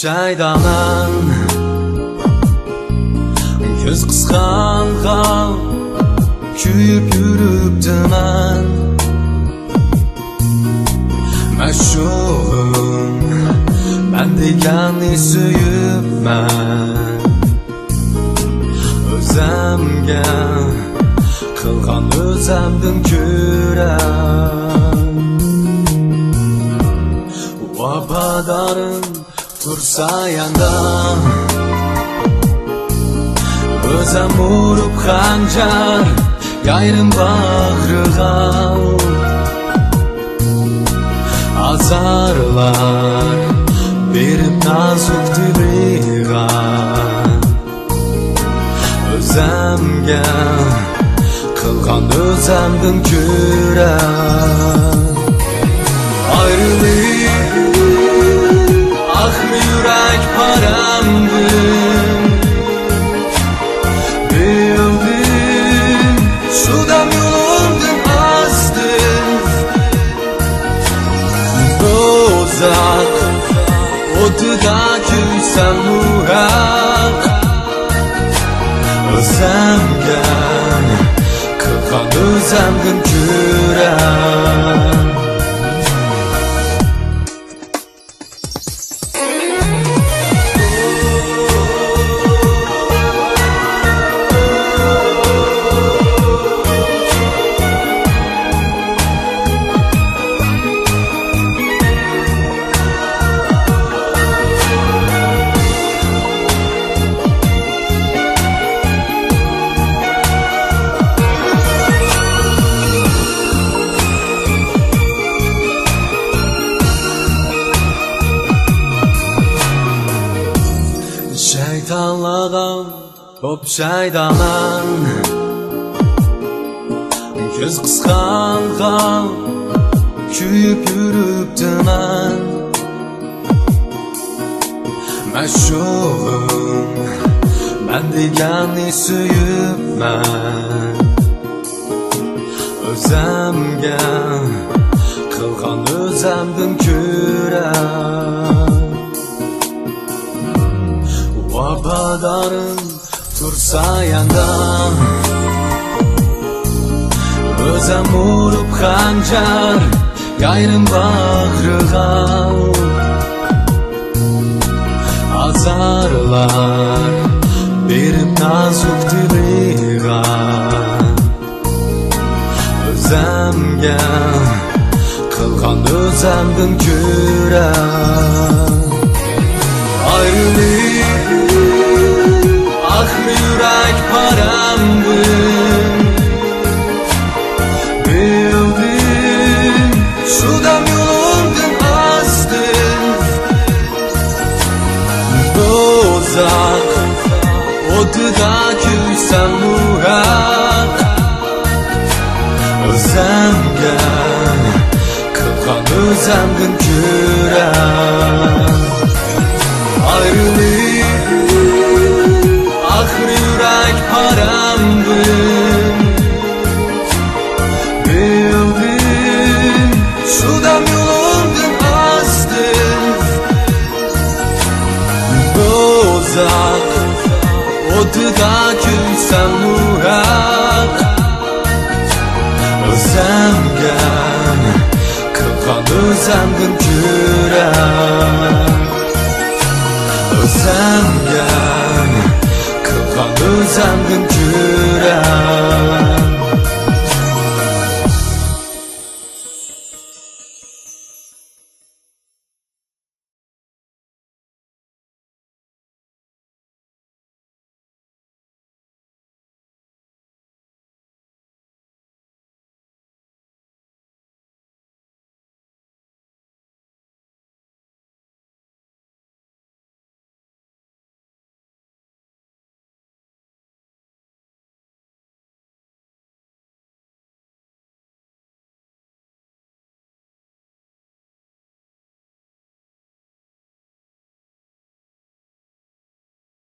shaydonan ko'z qisqanqa kuyib yuribdiman mashhum man deganni suyibman o'zamga qilgan o'zamdan ko'ra Vafadarim tursa yanda. O'zam urib xanjar Yayrim bag'riga Azarlar berib nazuk diliga O'zamga qilgan o'zamdan ko'ra Ayrılık Dozak Otuda küysem muhak Özemgen Kılkan özemgin kürem Şeytanlardan Hop şeydanan Göz kıskangan Kuyup yürüptümen Meşhum Ben deganni suyibman O'zamga qilgan o'zamdan ko'ra Vafadarim tursa yanda O'zam urib xanjar Yayrim bag'riga Azarlar berib nazuk diliga O'zamga qilgan o'zamdan ko'ra Ayrılık Ah yürek paramdır Bildim Sudan yolumdum azdır Dozak Otuda küysem muhak Özemge Kılgan özemgin kürem Dozak Otuda küysem muhak Özemge Kılgan özemgin kürem Özemgen Kılgan özemgin kürem